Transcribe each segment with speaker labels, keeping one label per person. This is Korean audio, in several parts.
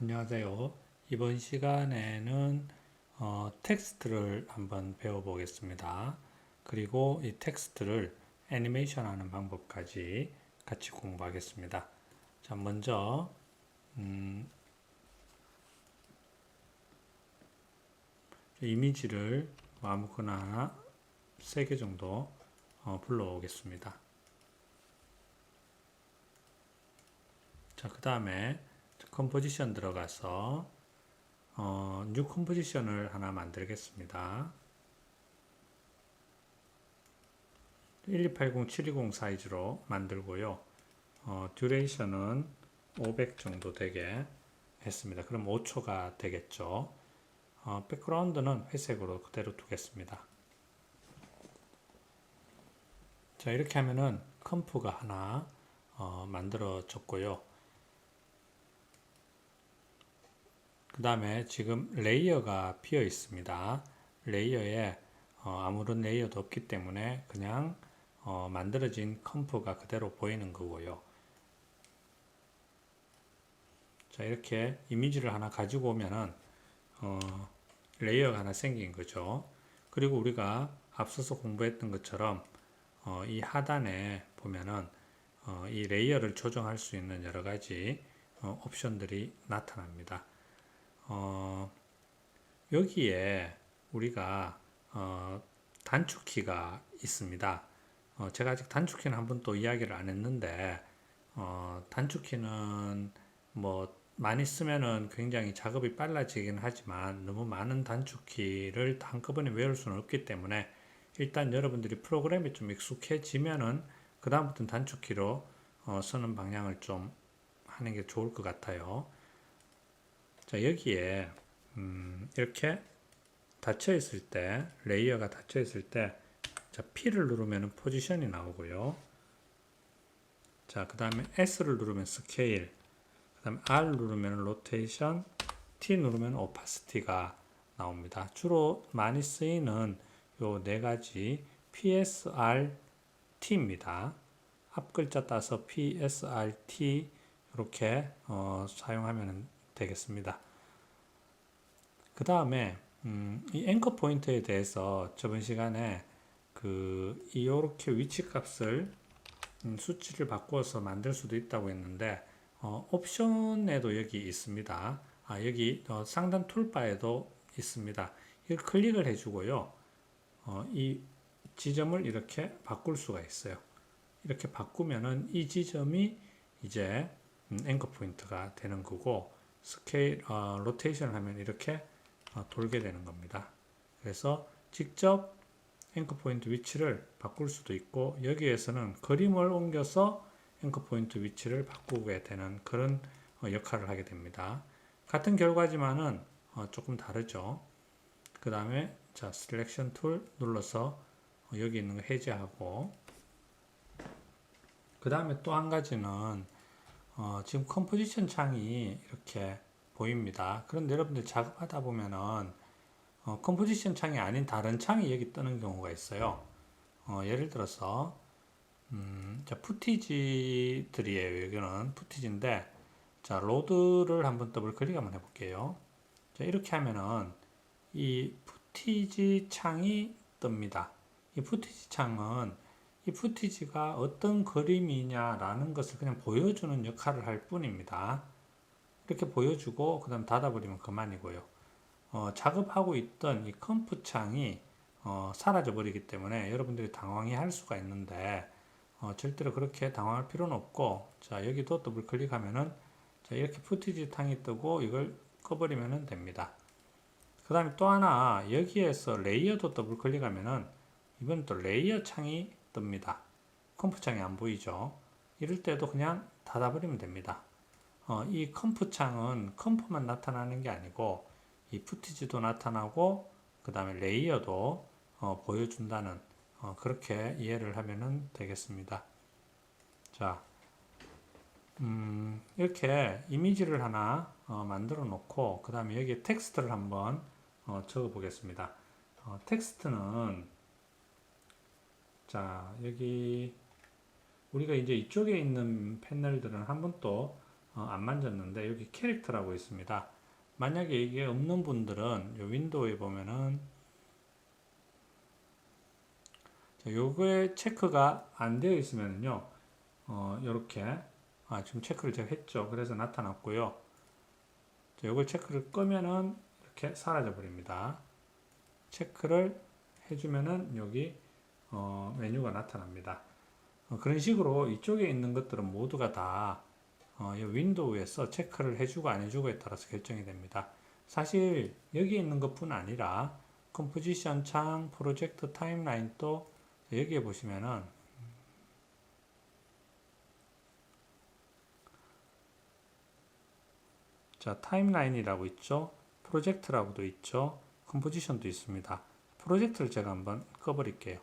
Speaker 1: 안녕하세요. 이번 시간에는 어, 텍스트를 한번 배워보겠습니다. 그리고 이 텍스트를 애니메이션 하는 방법까지 같이 공부하겠습니다. 자, 먼저, 음, 이미지를 아무거나 하나 3개 정도 어, 불러오겠습니다. 자, 그 다음에 컴포지션 들어가서 어, 뉴 컴포지션을 하나 만들겠습니다. 1280, 720 사이즈로 만들고요. 어, 듀레이션은 500 정도 되게 했습니다. 그럼 5초가 되겠죠. 어, 백그라운드는 회색으로 그대로 두겠습니다. 자, 이렇게 하면은 컴프가 하나 어, 만들어졌고요. 그 다음에 지금 레이어가 비어 있습니다. 레이어에 어, 아무런 레이어도 없기 때문에 그냥 어, 만들어진 컴프가 그대로 보이는 거고요. 자 이렇게 이미지를 하나 가지고 오면은 어, 레이어가 하나 생긴 거죠. 그리고 우리가 앞서서 공부했던 것처럼 어, 이 하단에 보면은 어, 이 레이어를 조정할 수 있는 여러 가지 어, 옵션들이 나타납니다. 어, 여기에 우리가 어, 단축키가 있습니다. 어, 제가 아직 단축키는 한 번도 이야기를 안 했는데 어, 단축키는 뭐 많이 쓰면은 굉장히 작업이 빨라지긴 하지만 너무 많은 단축키를 한꺼번에 외울 수는 없기 때문에 일단 여러분들이 프로그램이 좀 익숙해지면은 그 다음부터는 단축키로 어, 쓰는 방향을 좀 하는 게 좋을 것 같아요. 자, 여기에 음, 이렇게 닫혀 있을 때 레이어가 닫혀 있을 때 자, P를 누르면 포지션이 나오고요. 자, 그 다음에 S를 누르면 스케일, 그 다음에 R 누르면 로테이션, T 누르면 오파시티가 나옵니다. 주로 많이 쓰이는 요 네 가지 PSRT입니다. 앞 글자 따서 PSRT 이렇게 어, 사용하면 되겠습니다. 그 다음에 음, 이 앵커 포인트에 대해서 저번 시간에 그 이렇게 위치 값을 음, 수치를 바꿔서 만들 수도 있다고 했는데 어, 옵션에도 여기 있습니다. 아, 여기 어, 상단 툴바에도 있습니다. 이걸 클릭을 해주고요. 어, 이 지점을 이렇게 바꿀 수가 있어요. 이렇게 바꾸면은 이 지점이 이제 음, 앵커 포인트가 되는 거고 스케일 어, 로테이션을 하면 이렇게 어, 돌게 되는 겁니다. 그래서 직접 앵커 포인트 위치를 바꿀 수도 있고 여기에서는 그림을 옮겨서 앵커 포인트 위치를 바꾸게 되는 그런 어, 역할을 하게 됩니다. 같은 결과지만은 어, 조금 다르죠. 그 다음에 자 셀렉션 툴 눌러서 어, 여기 있는 거 해제하고 그 다음에 또 한 가지는 어, 지금 컴포지션 창이 이렇게 보입니다. 그런데 여러분들 작업하다 보면은 어, 컴포지션 창이 아닌 다른 창이 여기 뜨는 경우가 있어요. 어, 예를 들어서 음, 자, 푸티지들이에요. 여기는 푸티지인데 자, 로드를 한번 더블 클릭 한번 해볼게요. 자, 이렇게 하면은 이 푸티지 창이 뜹니다. 이 푸티지 창은 이 푸티지가 어떤 그림이냐라는 것을 그냥 보여주는 역할을 할 뿐입니다. 이렇게 보여주고 그 다음 닫아버리면 그만이고요. 어, 작업하고 있던 이 컴프 창이 어, 사라져 버리기 때문에 여러분들이 당황해 할 수가 있는데 어, 절대로 그렇게 당황할 필요는 없고 자 여기도 더블 클릭하면은 자 이렇게 푸티지 창이 뜨고 이걸 꺼버리면 됩니다. 그 다음에 또 하나 여기에서 레이어도 더블 클릭하면은 이번 또 레이어 창이 뜹니다. 컴프 창이 안 보이죠? 이럴 때도 그냥 닫아버리면 됩니다. 어, 이 컴프 창은 컴프만 나타나는 게 아니고 이 푸티지도 나타나고 그 다음에 레이어도 어, 보여준다는 어, 그렇게 이해를 하면 되겠습니다. 자, 음, 이렇게 이미지를 하나 어, 만들어 놓고 그 다음에 여기에 텍스트를 한번 어, 적어 보겠습니다. 어, 텍스트는 자 여기 우리가 이제 이쪽에 있는 패널들은 한번 또 어, 안 만졌는데 여기 캐릭터라고 있습니다. 만약에 이게 없는 분들은 요 윈도우에 보면은 자, 요거에 체크가 안 되어 있으면요. 어, 요렇게 아, 지금 체크를 제가 했죠. 그래서 나타났고요. 자, 요걸 체크를 끄면은 이렇게 사라져 버립니다. 체크를 해주면은 여기 어, 메뉴가 나타납니다. 어, 그런 식으로 이쪽에 있는 것들은 모두가 다 어, 이 윈도우에서 체크를 해주고 안 해주고에 따라서 결정이 됩니다. 사실 여기 있는 것뿐 아니라 컴포지션 창, 프로젝트 타임라인도 여기에 보시면은 자 타임라인이라고 있죠. 프로젝트라고도 있죠. 컴포지션도 있습니다. 프로젝트를 제가 한번 꺼버릴게요.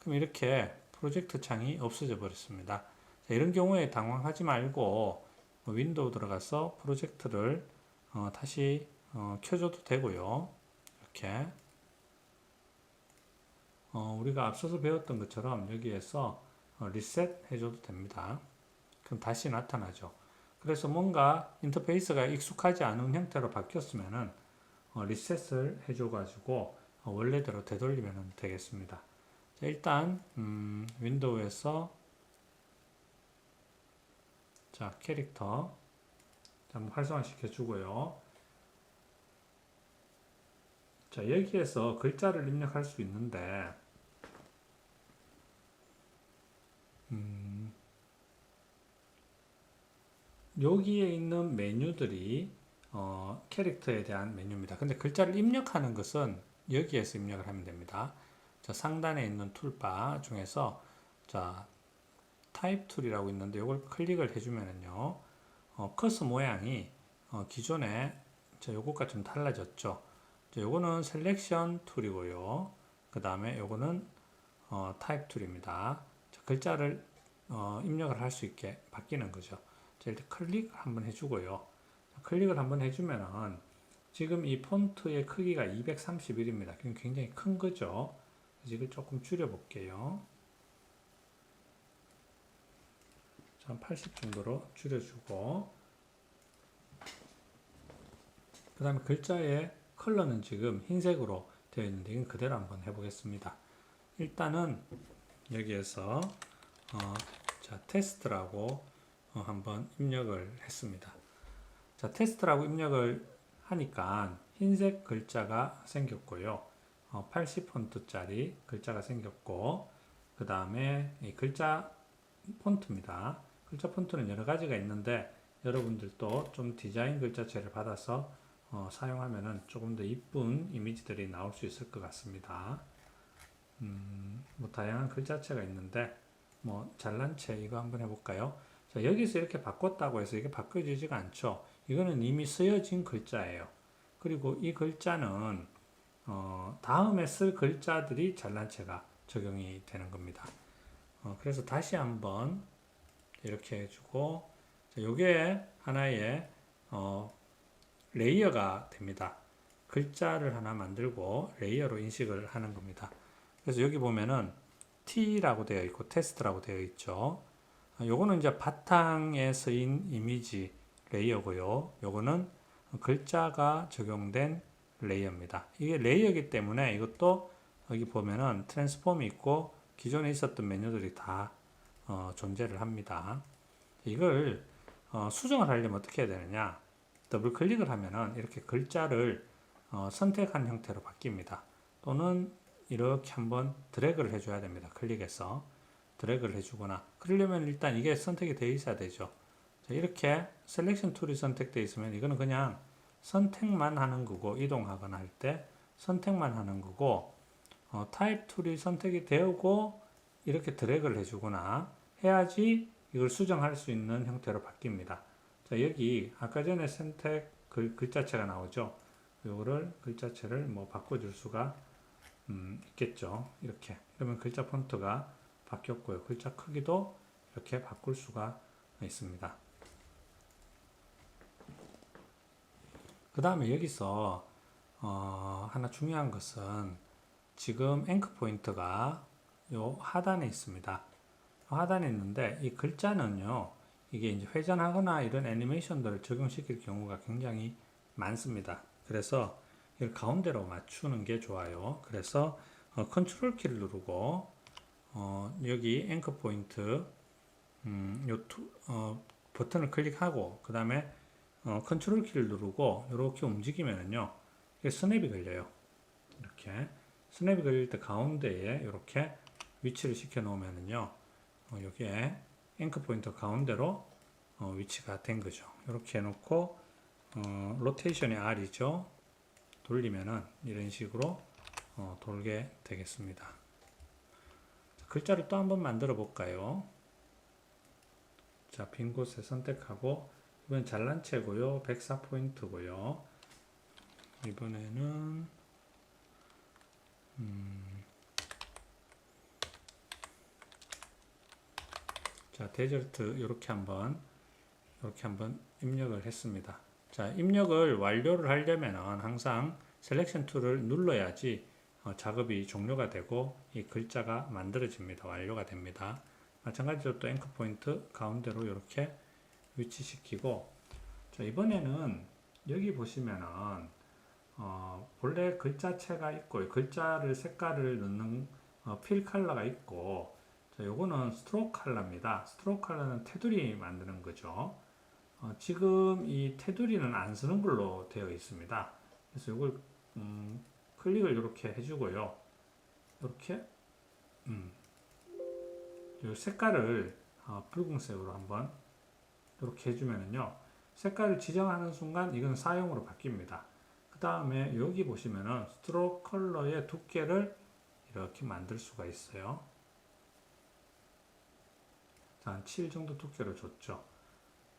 Speaker 1: 그럼 이렇게 프로젝트 창이 없어져 버렸습니다. 자, 이런 경우에 당황하지 말고 뭐 윈도우 들어가서 프로젝트를 어, 다시 어, 켜줘도 되고요. 이렇게 어, 우리가 앞서서 배웠던 것처럼 여기에서 어, 리셋 해줘도 됩니다. 그럼 다시 나타나죠. 그래서 뭔가 인터페이스가 익숙하지 않은 형태로 바뀌었으면은 어, 리셋을 해줘가지고 어, 원래대로 되돌리면 되겠습니다. 자, 일단 음, 윈도우에서 자 캐릭터 자, 한번 활성화 시켜 주고요. 자 여기에서 글자를 입력할 수 있는데 음, 여기에 있는 메뉴들이 어, 캐릭터에 대한 메뉴입니다. 근데 글자를 입력하는 것은 여기에서 입력을 하면 됩니다. 자, 상단에 있는 툴바 중에서 자, 타입 툴이라고 있는데 이걸 클릭을 해주면은요, 어, 커서 모양이 어, 기존에 자, 요것과 좀 달라졌죠. 자, 요거는 셀렉션 툴이고요. 그 다음에 요거는 어, 타입 툴입니다. 자, 글자를 어, 입력을 할 수 있게 바뀌는 거죠. 자, 일단 클릭 한번 해주고요. 자, 클릭을 한번 해주면은 지금 이 폰트의 크기가 231입니다. 굉장히 큰 거죠. 이걸 조금 줄여 볼게요. 한 80 정도로 줄여주고 그 다음에 글자의 컬러는 지금 흰색으로 되어 있는데 이건 그대로 한번 해보겠습니다. 일단은 여기에서 어, 자 테스트라고 어, 한번 입력을 했습니다. 자 테스트라고 입력을 하니까 흰색 글자가 생겼고요. 어, 80 폰트짜리 글자가 생겼고 그 다음에 이 글자 폰트입니다. 글자 폰트는 여러 가지가 있는데 여러분들도 좀 디자인 글자체를 받아서 어, 사용하면 조금 더 이쁜 이미지들이 나올 수 있을 것 같습니다. 음, 뭐 다양한 글자체가 있는데 뭐 잘난 채 이거 한번 해볼까요? 자 여기서 이렇게 바꿨다고 해서 이게 바뀌어지지가 않죠. 이거는 이미 쓰여진 글자예요. 그리고 이 글자는 어, 다음에 쓸 글자들이 잘난 채가 적용이 되는 겁니다. 어, 그래서 다시 한번 이렇게 해주고 이게 하나의 어, 레이어가 됩니다. 글자를 하나 만들고 레이어로 인식을 하는 겁니다. 그래서 여기 보면은 T라고 되어 있고 테스트라고 되어 있죠. 아, 요거는 이제 바탕에 쓰인 이미지 레이어고요. 요거는 글자가 적용된 레이어입니다. 이게 레이어이기 때문에 이것도 여기 보면은 트랜스폼이 있고 기존에 있었던 메뉴들이 다 어, 존재를 합니다. 이걸 어, 수정을 하려면 어떻게 해야 되느냐? 더블 클릭을 하면은 이렇게 글자를 어, 선택한 형태로 바뀝니다. 또는 이렇게 한번 드래그를 해줘야 됩니다. 클릭해서 드래그를 해주거나 그러려면 일단 이게 선택이 되어 있어야 되죠. 자, 이렇게 셀렉션 툴이 선택되어 있으면 이거는 그냥 선택만 하는 거고 이동하거나 할 때 선택만 하는 거고 어, 타입 툴이 선택이 되고 이렇게 드래그를 해주거나 해야지 이걸 수정할 수 있는 형태로 바뀝니다. 자, 여기 아까 전에 선택 글, 글자체가 나오죠. 이거를 글자체를 뭐 바꿔줄 수가 음, 있겠죠. 이렇게. 그러면 글자 폰트가 바뀌었고요. 글자 크기도 이렇게 바꿀 수가 있습니다. 그 다음에 여기서 어, 하나 중요한 것은 지금 앵커 포인트가 요 하단에 있습니다. 하단에 있는데 이 글자는요. 이게 이제 회전하거나 이런 애니메이션들을 적용시킬 경우가 굉장히 많습니다. 그래서 이걸 가운데로 맞추는 게 좋아요. 그래서 어, 컨트롤 키를 누르고 어, 여기 앵커 포인트 음, 요 투, 어, 버튼을 클릭하고 그 다음에 어, 컨트롤 키를 누르고 이렇게 움직이면은요 이게 스냅이 걸려요. 이렇게 스냅이 걸릴 때 가운데에 이렇게 위치를 시켜 놓으면은요 어, 여기에 앵커 포인트 가운데로 어, 위치가 된 거죠. 이렇게 해놓고 어, 로테이션이 R이죠. 돌리면은 이런 식으로 어, 돌게 되겠습니다. 자, 글자를 또 한번 만들어 볼까요? 자, 빈 곳에 선택하고 이번 잘난 체고요. 104포인트고요. 이번에는 음, 자, 데절트 이렇게 한번 이렇게 한번 입력을 했습니다. 자, 입력을 완료를 하려면은 항상 셀렉션 툴을 눌러야지 어, 작업이 종료가 되고 이 글자가 만들어집니다. 완료가 됩니다. 마찬가지로 또 앵커 포인트 가운데로 이렇게 위치시키고 자, 이번에는 여기 보시면은 어, 본래 글자체가 있고 글자를 색깔을 넣는 어, 필 컬러가 있고 자, 요거는 스트로크 컬러입니다. 스트로크 컬러는 테두리 만드는 거죠. 어, 지금 이 테두리는 안 쓰는 걸로 되어 있습니다. 그래서 이걸 음, 클릭을 이렇게 해주고요. 이렇게 음, 요 색깔을 어, 붉은색으로 한번 이렇게 해주면은요. 색깔을 지정하는 순간 이건 사용으로 바뀝니다. 그 다음에 여기 보시면은 스트로크 컬러의 두께를 이렇게 만들 수가 있어요. 자, 한7 정도 두께로 줬죠.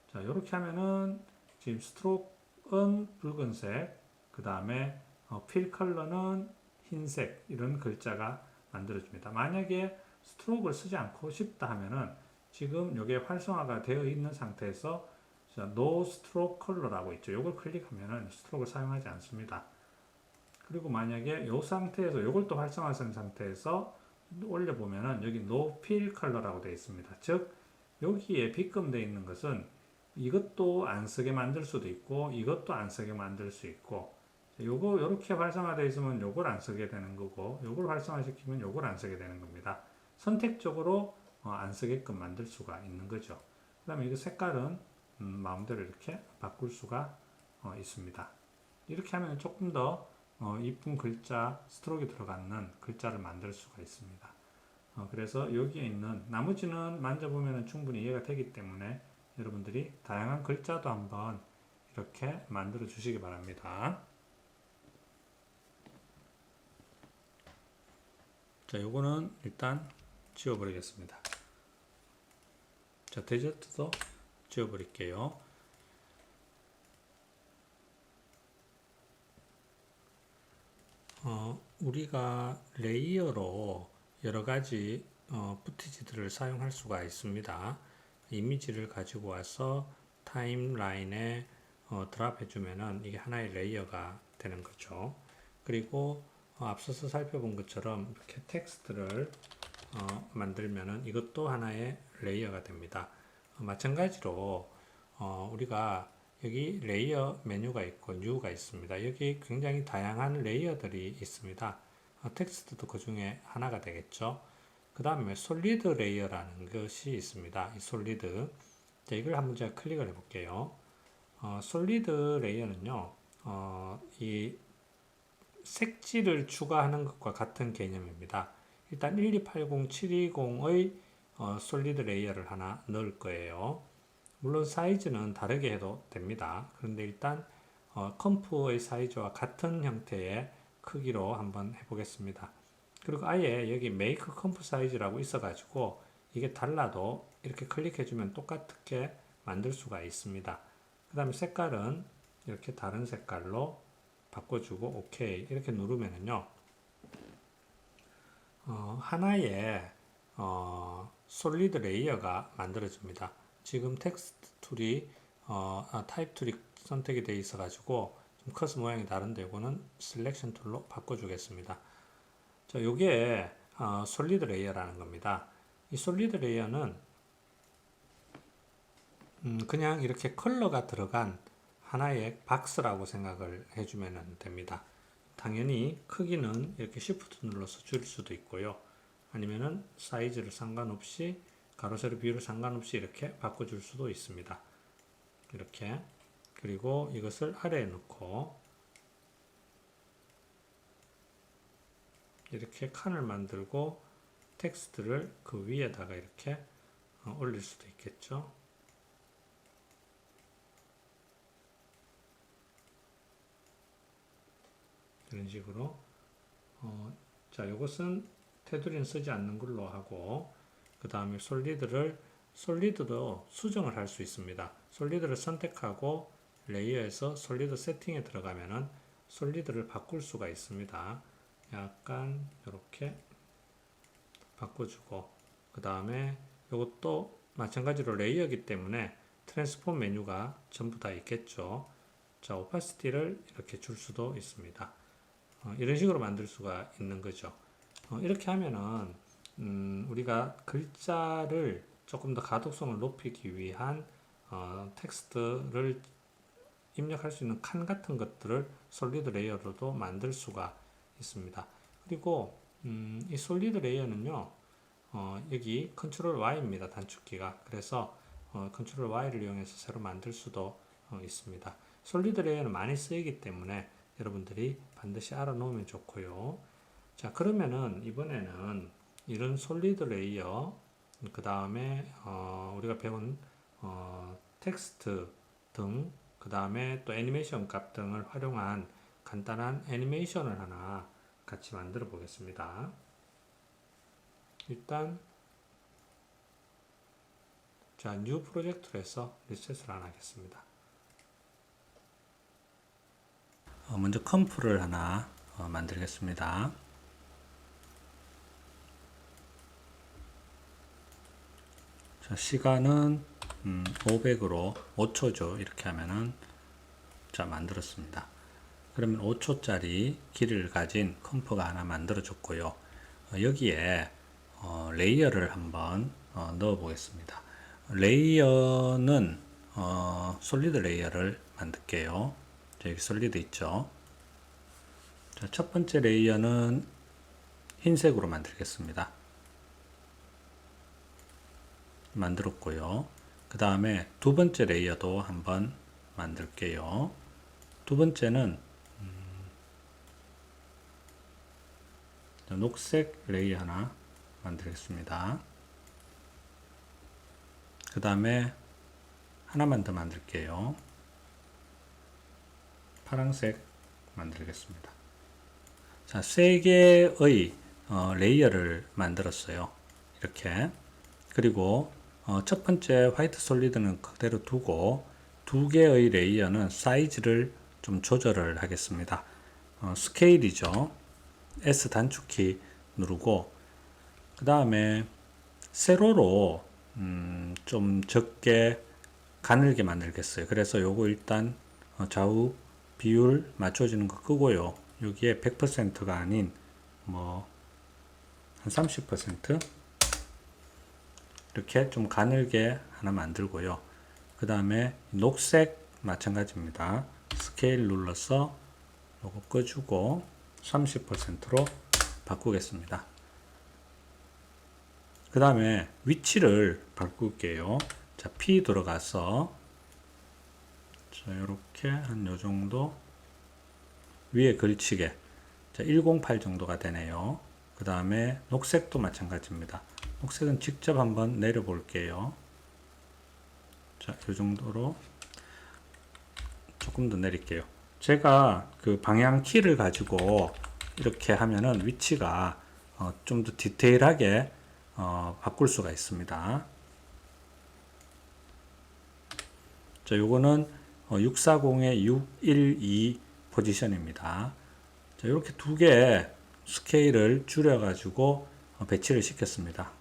Speaker 1: 자, 이렇게 하면은 지금 스트로크는 붉은색, 그 다음에 어, 필 컬러는 흰색 이런 글자가 만들어집니다. 만약에 스트로크를 쓰지 않고 싶다 하면은 지금 이게 활성화가 되어 있는 상태에서 자, no stroke color라고 있죠. 이걸 클릭하면은 스트로크를 사용하지 않습니다. 그리고 만약에 이 상태에서 이걸 또 활성화된 상태에서 올려보면은 여기 no fill color라고 되어 있습니다. 즉 여기에 빗금되어 있는 것은 이것도 안 쓰게 만들 수도 있고 이것도 안 쓰게 만들 수 있고 요거 이렇게 활성화되어 있으면 요걸 안 쓰게 되는 거고 요걸 활성화시키면 요걸 안 쓰게 되는 겁니다. 선택적으로 어, 안 쓰게끔 만들 수가 있는 거죠. 그 다음에 이거 색깔은 음, 마음대로 이렇게 바꿀 수가 어, 있습니다. 이렇게 하면 조금 더 어, 이쁜 글자 스트로크 들어가는 글자를 만들 수가 있습니다. 어, 그래서 여기에 있는 나머지는 만져보면 충분히 이해가 되기 때문에 여러분들이 다양한 글자도 한번 이렇게 만들어 주시기 바랍니다. 자, 요거는 일단 지워버리겠습니다. 자, 데저트도 지워버릴게요. 어, 우리가 레이어로 여러 가지 어, 부티지들을 사용할 수가 있습니다. 이미지를 가지고 와서 타임라인에 어, 드랍 해주면은 이게 하나의 레이어가 되는 거죠. 그리고 어, 앞서서 살펴본 것처럼 이렇게 텍스트를 어, 만들면은 이것도 하나의 레이어가 됩니다. 어, 마찬가지로 어, 우리가 여기 레이어 메뉴가 있고 뉴가 있습니다. 여기 굉장히 다양한 레이어들이 있습니다. 어, 텍스트도 그 중에 하나가 되겠죠. 그 다음에 솔리드 레이어라는 것이 있습니다. 이 솔리드. 자, 이걸 한번 제가 클릭을 해볼게요. 어, 솔리드 레이어는요, 어, 이 색지를 추가하는 것과 같은 개념입니다. 일단 1280720의 720의 어, 솔리드 레이어를 하나 넣을 거예요. 물론 사이즈는 다르게 해도 됩니다. 그런데 일단 어, 컴프의 사이즈와 같은 형태의 크기로 한번 해보겠습니다. 그리고 아예 여기 make 컴프 사이즈라고 있어가지고 이게 달라도 이렇게 클릭해주면 똑같게 만들 수가 있습니다. 그 다음에 색깔은 이렇게 다른 색깔로 바꿔주고 OK 이렇게 누르면은요 어, 하나의 어, 솔리드 레이어가 만들어집니다. 지금 텍스트 툴이 어, 아, 타입 툴이 선택이 되어 있어 가지고 좀 커서 모양이 다른데 이거는 셀렉션 툴로 바꿔주겠습니다. 자, 요게 어, 솔리드 레이어라는 겁니다. 이 솔리드 레이어는 음, 그냥 이렇게 컬러가 들어간 하나의 박스라고 생각을 해주면 됩니다. 당연히 크기는 이렇게 Shift 눌러서 줄 수도 있고요. 아니면은 사이즈를 상관없이 가로 세로 비율을 상관없이 이렇게 바꿔줄 수도 있습니다. 이렇게 그리고 이것을 아래에 놓고 이렇게 칸을 만들고 텍스트를 그 위에다가 이렇게 어, 올릴 수도 있겠죠. 이런 식으로 어, 자 이것은 테두리는 쓰지 않는 걸로 하고 그 다음에 솔리드를 솔리드도 수정을 할 수 있습니다. 솔리드를 선택하고 레이어에서 솔리드 세팅에 들어가면은 솔리드를 바꿀 수가 있습니다. 약간 이렇게 바꿔주고 그 다음에 이것도 마찬가지로 레이어이기 때문에 트랜스폼 메뉴가 전부 다 있겠죠. 자, 오파시티를 이렇게 줄 수도 있습니다. 어, 이런 식으로 만들 수가 있는 거죠. 어, 이렇게 하면은 음, 우리가 글자를 조금 더 가독성을 높이기 위한 어, 텍스트를 입력할 수 있는 칸 같은 것들을 솔리드 레이어로도 만들 수가 있습니다. 그리고 음, 이 솔리드 레이어는요, 어, 여기 컨트롤 Y입니다. 단축키가. 그래서 어, 컨트롤 Y를 이용해서 새로 만들 수도 어, 있습니다. 솔리드 레이어는 많이 쓰이기 때문에 여러분들이 반드시 알아놓으면 좋고요. 자, 그러면은 이번에는 이런 솔리드 레이어, 그 다음에 어, 우리가 배운 어, 텍스트 등, 그 다음에 또 애니메이션 값 등을 활용한 간단한 애니메이션을 하나 같이 만들어 보겠습니다. 일단 자, 뉴 프로젝트로 해서 리셋을 하나 하겠습니다. 어, 먼저 컴프를 하나 어, 만들겠습니다. 자, 시간은 음, 500으로 5초죠. 이렇게 하면은 자 만들었습니다. 그러면 5초짜리 길이를 가진 컴프가 하나 만들어졌고요. 어, 여기에 어, 레이어를 한번 어, 넣어 보겠습니다. 레이어는 어, 솔리드 레이어를 만들게요. 자, 여기 솔리드 있죠. 자, 첫 번째 레이어는 흰색으로 만들겠습니다. 만들었고요. 그 다음에 두 번째 레이어도 한번 만들게요. 두 번째는 음, 녹색 레이어 하나 만들겠습니다. 그 다음에 하나만 더 만들게요. 파란색 만들겠습니다. 자, 세 개의 어, 레이어를 만들었어요. 이렇게. 그리고 어, 첫 번째 화이트 솔리드는 그대로 두고 두 개의 레이어는 사이즈를 좀 조절을 하겠습니다. 어, 스케일이죠. S 단축키 누르고 그 다음에 세로로 음, 좀 적게 가늘게 만들겠어요. 그래서 요거 일단 어, 좌우 비율 맞춰지는 거 끄고요. 여기에 100%가 아닌 뭐 한 30% 이렇게 좀 가늘게 하나 만들고요. 그 다음에 녹색 마찬가지입니다. 스케일 눌러서 요거 꺼주고 30%로 바꾸겠습니다. 그 다음에 위치를 바꿀게요. 자, P 들어가서 자, 이렇게 한 요 정도 위에 걸치게 자, 108 정도가 되네요. 그 다음에 녹색도 마찬가지입니다. 녹색은 직접 한번 내려 볼게요. 자, 이 정도로 조금 더 내릴게요. 제가 그 방향 키를 가지고 이렇게 하면은 위치가 어, 좀 더 디테일하게 어, 바꿀 수가 있습니다. 자, 요거는 어, 640의 612 포지션입니다. 자, 이렇게 두 개 스케일을 줄여 가지고 어, 배치를 시켰습니다.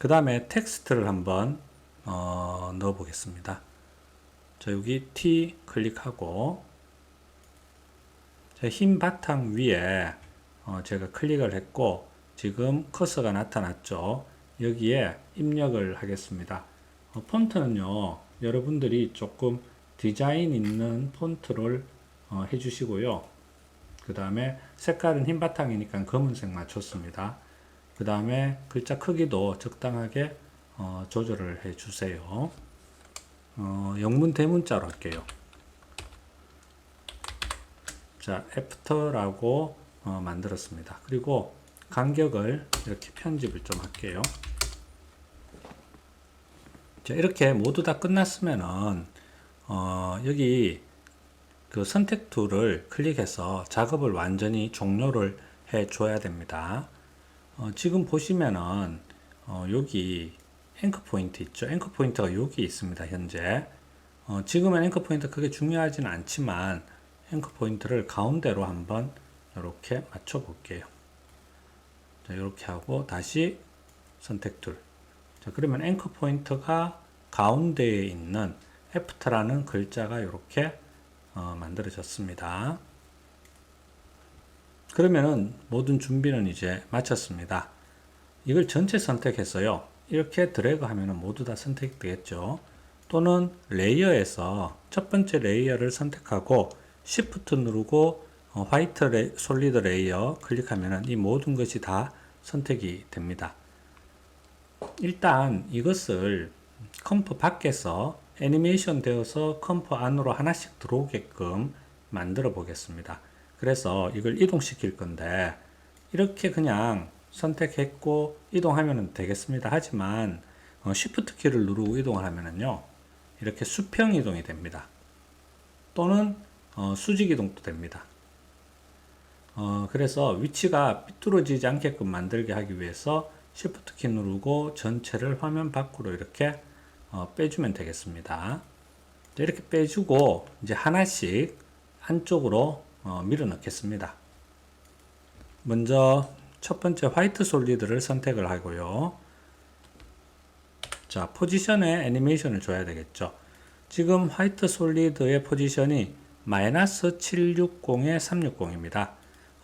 Speaker 1: 그 다음에 텍스트를 한번 어, 넣어 보겠습니다. 자, 여기 T 클릭하고 자, 흰 바탕 위에 어, 제가 클릭을 했고 지금 커서가 나타났죠. 여기에 입력을 하겠습니다. 어, 폰트는요, 여러분들이 조금 디자인 있는 폰트를 어, 해주시고요. 그 다음에 색깔은 흰 바탕이니까 검은색 맞췄습니다. 그 다음에 글자 크기도 적당하게 어, 조절을 해 주세요. 어, 영문 대문자로 할게요. 자, 애프터라고 어, 만들었습니다. 그리고 간격을 이렇게 편집을 좀 할게요. 자, 이렇게 모두 다 끝났으면은 어, 여기 그 선택 툴을 클릭해서 작업을 완전히 종료를 해 줘야 됩니다. 어, 지금 보시면은 어, 여기 앵커 포인트 있죠. 앵커 포인트가 여기 있습니다. 현재 어, 지금은 앵커 포인트 크게 중요하지는 않지만 앵커 포인트를 가운데로 한번 이렇게 맞춰 볼게요. 자, 이렇게 하고 다시 선택 툴. 자, 그러면 앵커 포인트가 가운데에 있는 애프터라는 글자가 이렇게 어, 만들어졌습니다. 그러면은 모든 준비는 이제 마쳤습니다. 이걸 전체 선택했어요. 이렇게 드래그 하면은 모두 다 선택되겠죠. 또는 레이어에서 첫 번째 레이어를 선택하고 Shift 누르고 어, 화이트 레, 솔리드 레이어 클릭하면은 이 모든 것이 다 선택이 됩니다. 일단 이것을 컴프 밖에서 애니메이션 되어서 컴프 안으로 하나씩 들어오게끔 만들어 보겠습니다. 그래서 이걸 이동시킬 건데 이렇게 그냥 선택했고 이동하면 되겠습니다. 하지만 어, Shift 키를 누르고 이동을 하면은요 이렇게 수평 이동이 됩니다. 또는 어, 수직 이동도 됩니다. 어, 그래서 위치가 삐뚤어지지 않게끔 만들게 하기 위해서 Shift 키 누르고 전체를 화면 밖으로 이렇게 어, 빼주면 되겠습니다. 이렇게 빼주고 이제 하나씩 안쪽으로 어, 밀어 넣겠습니다. 먼저 첫 번째 화이트 솔리드를 선택을 하고요. 자, 포지션에 애니메이션을 줘야 되겠죠. 지금 화이트 솔리드의 포지션이 마이너스 760에 360입니다.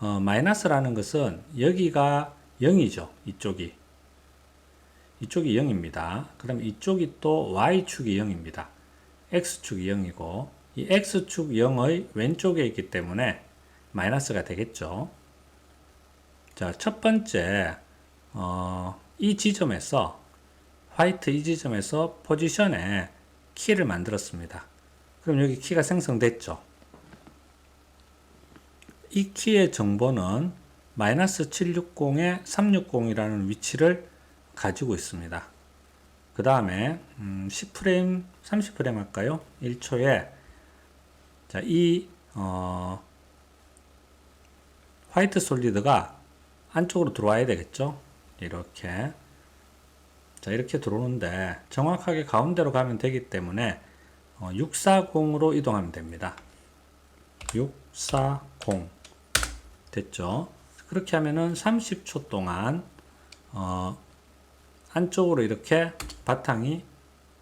Speaker 1: 어, 마이너스라는 것은 여기가 0이죠. 이쪽이. 이쪽이 0입니다. 그럼 이쪽이 또 y축이 0입니다. x축이 0이고 이 x축 0의 왼쪽에 있기 때문에 마이너스가 되겠죠. 자, 첫 번째 어, 이 지점에서 화이트 이 지점에서 포지션에 키를 만들었습니다. 그럼 여기 키가 생성됐죠. 이 키의 정보는 마이너스 760에 360이라는 위치를 가지고 있습니다. 그 다음에 음, 10프레임, 30프레임 할까요? 1초에 자, 이 어, 화이트 솔리드가 안쪽으로 들어와야 되겠죠? 이렇게 자 이렇게 들어오는데 정확하게 가운데로 가면 되기 때문에 어, 640으로 이동하면 됩니다. 640 됐죠? 그렇게 하면은 30초 동안 어, 안쪽으로 이렇게 바탕이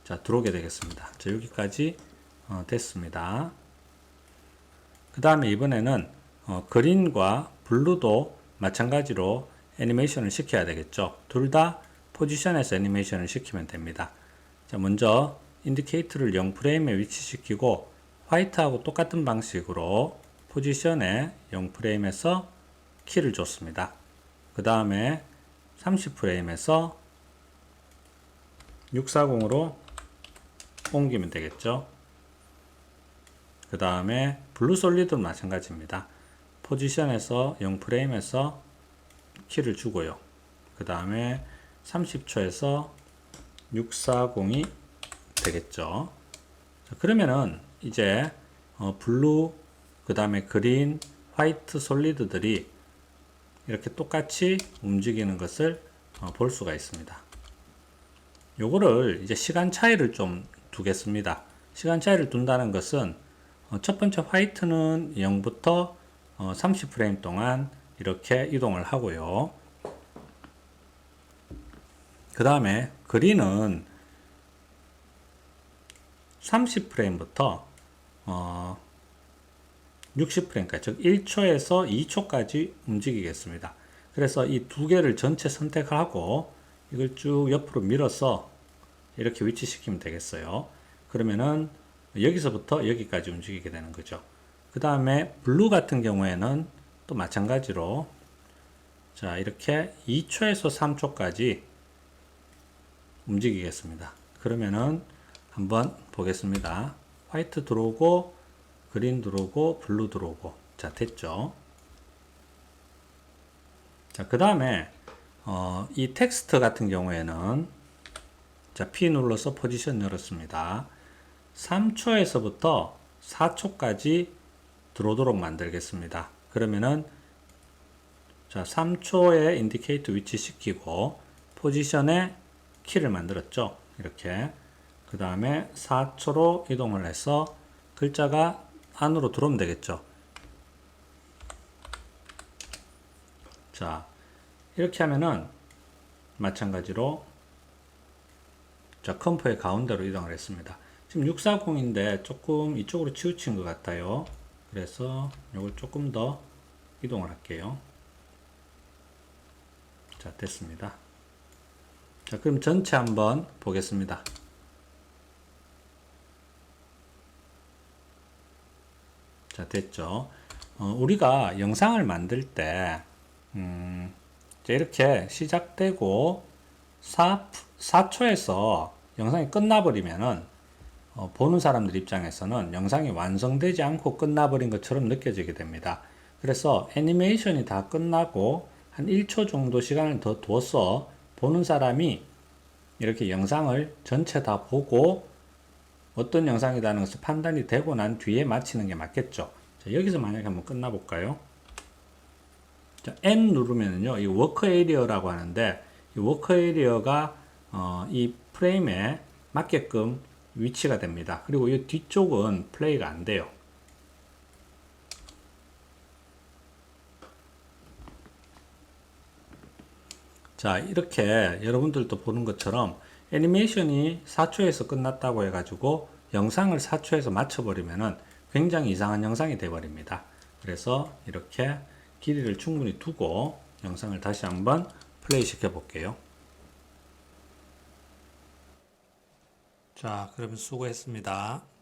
Speaker 1: 자 들어오게 되겠습니다. 자 여기까지 어, 됐습니다. 그 다음에 이번에는 어, 그린과 블루도 마찬가지로 애니메이션을 시켜야 되겠죠. 둘 다 포지션에서 애니메이션을 시키면 됩니다. 자 먼저 인디케이터를 0프레임에 위치시키고 화이트하고 똑같은 방식으로 포지션에 0프레임에서 키를 줬습니다. 그 다음에 30프레임에서 640으로 옮기면 되겠죠. 그 다음에 블루 솔리드도 마찬가지입니다. 포지션에서 0프레임에서 키를 주고요. 그 다음에 30초에서 640이 되겠죠. 자, 그러면은 이제 어, 블루, 그 다음에 그린, 화이트 솔리드들이 이렇게 똑같이 움직이는 것을 어, 볼 수가 있습니다. 요거를 이제 시간 차이를 좀 두겠습니다. 시간 차이를 둔다는 것은 어, 첫 번째 화이트는 0부터 어, 30프레임 동안 이렇게 이동을 하고요. 그 다음에 그린은 30프레임부터 어, 60프레임까지 즉 1초에서 2초까지 움직이겠습니다. 그래서 이 두 개를 전체 선택하고 이걸 쭉 옆으로 밀어서 이렇게 위치시키면 되겠어요. 그러면은 여기서부터 여기까지 움직이게 되는 거죠. 그 다음에 블루 같은 경우에는 또 마찬가지로 자 이렇게 2초에서 3초까지 움직이겠습니다. 그러면은 한번 보겠습니다. 화이트 들어오고 그린 들어오고 블루 들어오고 자 됐죠. 자그 다음에 어, 이 텍스트 같은 경우에는 자 P 눌러서 포지션 열었습니다. 3초에서부터 4초까지 들어오도록 만들겠습니다. 그러면은 자 3초에 인디케이터 위치 시키고 포지션에 키를 만들었죠. 이렇게 그 다음에 4초로 이동을 해서 글자가 안으로 들어오면 되겠죠. 자 이렇게 하면은 마찬가지로 자 컴프의 가운데로 이동을 했습니다. 지금 640인데 조금 이쪽으로 치우친 것 같아요. 그래서 이걸 조금 더 이동을 할게요. 자 됐습니다. 자 그럼 전체 한번 보겠습니다. 자 됐죠. 어, 우리가 영상을 만들 때 음, 자, 이렇게 시작되고 4, 4초에서 영상이 끝나버리면은 어, 보는 사람들 입장에서는 영상이 완성되지 않고 끝나버린 것처럼 느껴지게 됩니다. 그래서 애니메이션이 다 끝나고 한 1초 정도 시간을 더 둬서 보는 사람이 이렇게 영상을 전체 다 보고 어떤 영상이라는 것을 판단이 되고 난 뒤에 마치는 게 맞겠죠. 자, 여기서 만약에 한번 끝나볼까요? 자, N 누르면은요, 이 워커 에리어라고 하는데, 이 워커 에리어가, 어, 이 프레임에 맞게끔 위치가 됩니다. 그리고 이 뒤쪽은 플레이가 안 돼요. 자, 이렇게 여러분들도 보는 것처럼 애니메이션이 4초에서 끝났다고 해가지고 영상을 4초에서 맞춰버리면은 굉장히 이상한 영상이 돼버립니다. 그래서 이렇게 길이를 충분히 두고 영상을 다시 한번 플레이 시켜 볼게요. 자, 그러면 수고했습니다.